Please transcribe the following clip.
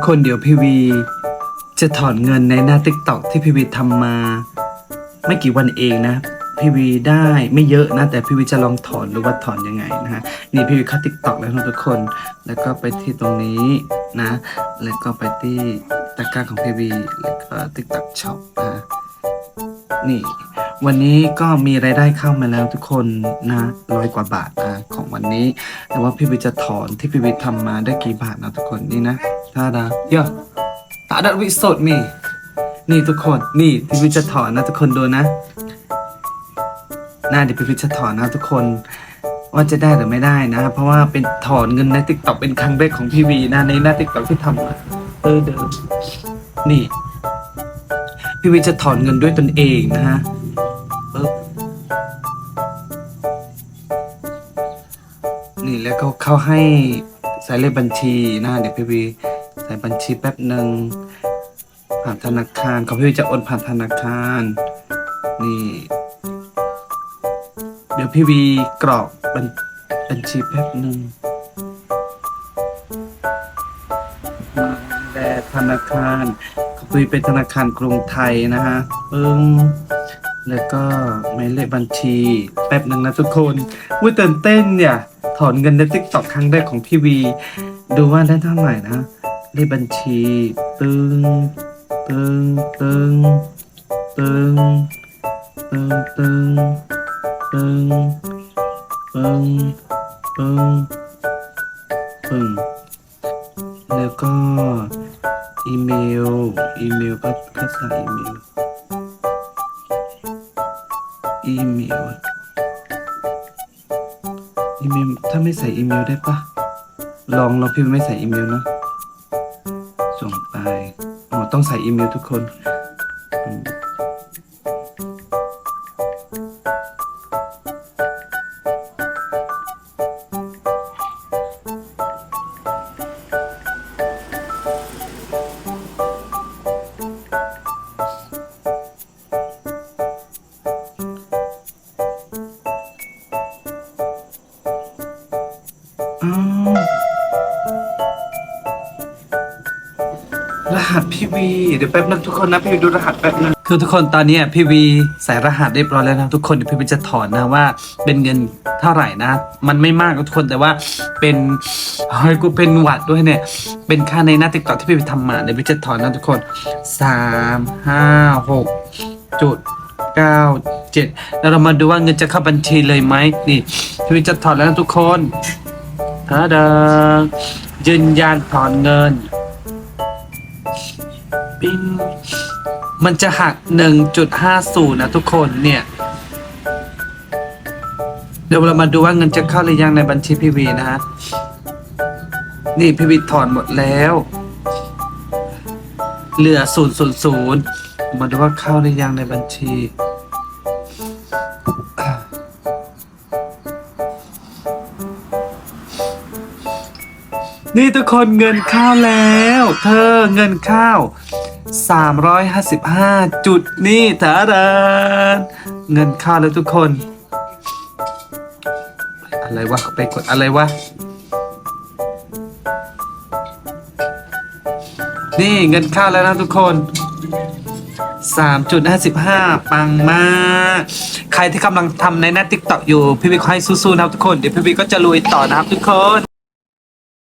ทุกคนเดี๋ยวพี่วี จะถอนเงินในหน้าติ๊กต็อกที่พี่วีทำมา ไม่กี่วันเองนะ พี่วีได้ไม่เยอะนะ แต่พี่วีจะลองถอนดูว่าถอนยังไงนะฮะนี่พี่วีเข้าติ๊กต็อกแล้วนะทุกคน แล้วก็ไปที่ตรงนี้นะ แล้วก็ไปที่ตะกร้าของพี่วีแล้วก็ติ๊กต็อกช็อปนะนี่วันนี้ก็มีรายได้เข้ามาแล้วทุกคนนะร้อยกว่าบาทนะของวันนี้ แต่ว่าพี่วิจะถอนที่พี่วิทำมาได้กี่บาทนะทุกคนนี่นะ ถ้าดาเยอะตาดัดวิสดมีนี่ทุกคนนี่พี่วิจะถอนนะทุกคนดูนะน่าเดี๋ยวพี่วิจะถอนนะทุกคน ว่าจะได้หรือไม่ได้นะ เพราะว่าเป็นถอนเงินในติ๊กต็อกเป็นครั้งแรกของพี่วีนะในหน้าติ๊กต็อกที่ทำมาเออเดิมนี่พี่วิจะถอนเงินด้วยตนเองนะฮะนี่แล้วก็เขาให้ใส่เลขบัญชีนะเดี๋ยวพี่วี ส่บัญชีแป๊บหนึ่งผ่านธนาคารเขาพี่วีจะโอนผ่านธนาคาร นี่ เดี๋ยวพี่วีกรอกบัญบัญชีแป๊บหนึ่งแต่ธนาคารคุยเป็นธนาคารกรุงไทยนะฮะปึ้งแล้วก็หมายเลขบัญชี แป๊บหนึ่งนะทุกคนวุ้ยตื่นเต้นเนี่ย ถอนเงินในติ๊กต็อกครั้งแรกของพี่วี ดูว่าได้เท่าไหร่นะ เลขบัญชีปึ้งปึ้งปึ้งปึ้งปึ้งปึ้งปึ้งปึ้งปึ้งปึ้งแล้วก็อีเมล อีเมลก็ก็ใส่อีเมล อีเมล อีเมล ถ้าไม่ใส่อีเมลได้ปะลองลองพิมพ์ไม่ใส่อีเมลเนอะ ต้องใส่อีเมลทุกคน รหัสพี่วี เดี๋ยวแป๊บนึงทุกคนนะพี่วีดูรหัสแป๊บนึงคือทุกคนตอนนี้พี่วีใส่รหัสเรียบร้อยแล้วนะทุกคนเดี๋ยวพี่วีจะถอนนะว่า เป็นเงินเท่าไหร่นะ มันไม่มากทุกคนแต่ว่าเป็นเฮ้ยกูเป็นหวัดด้วยเนี่ย เป็นค่าในหน้าติ๊กต็อกที่พี่วีทำมาเดี๋ยวพี่จะถอนนะทุกคนสามห้าหกจุดเก้าเจ็ดแล้วเรามาดูว่าเงินจะเข้าบัญชีเลยไหมนี่พี่วีจะถอนแล้วนะทุกคนทาดายืนยันถอนเงิน ปิ้งมันจะหัก 1.50 นะทุกคนเนี่ย เดี๋ยวเรามาดูว่าเงินจะเข้าหรือยังในบัญชีพี่วีนะฮะ นี่พี่วีถอนหมดแล้ว เหลือ 000 มาดูว่าเข้าหรือยังในบัญชีนี่ทุกคนเงินเข้าแล้ว เธอเงินเข้า 355 จุดนี่ถาดานเงินเข้าแล้วทุกคน อะไรวะไปกดอะไรวะ นี่เงินเข้าแล้วนะทุกคน 3.55 ปังมาก ใครที่กำลังทำในหน้าติ๊กต็อกอยู่ พี่วิกให้สู้ๆนะครับทุกคน เดี๋ยวพี่วิกก็จะลุยต่อนะครับทุกคน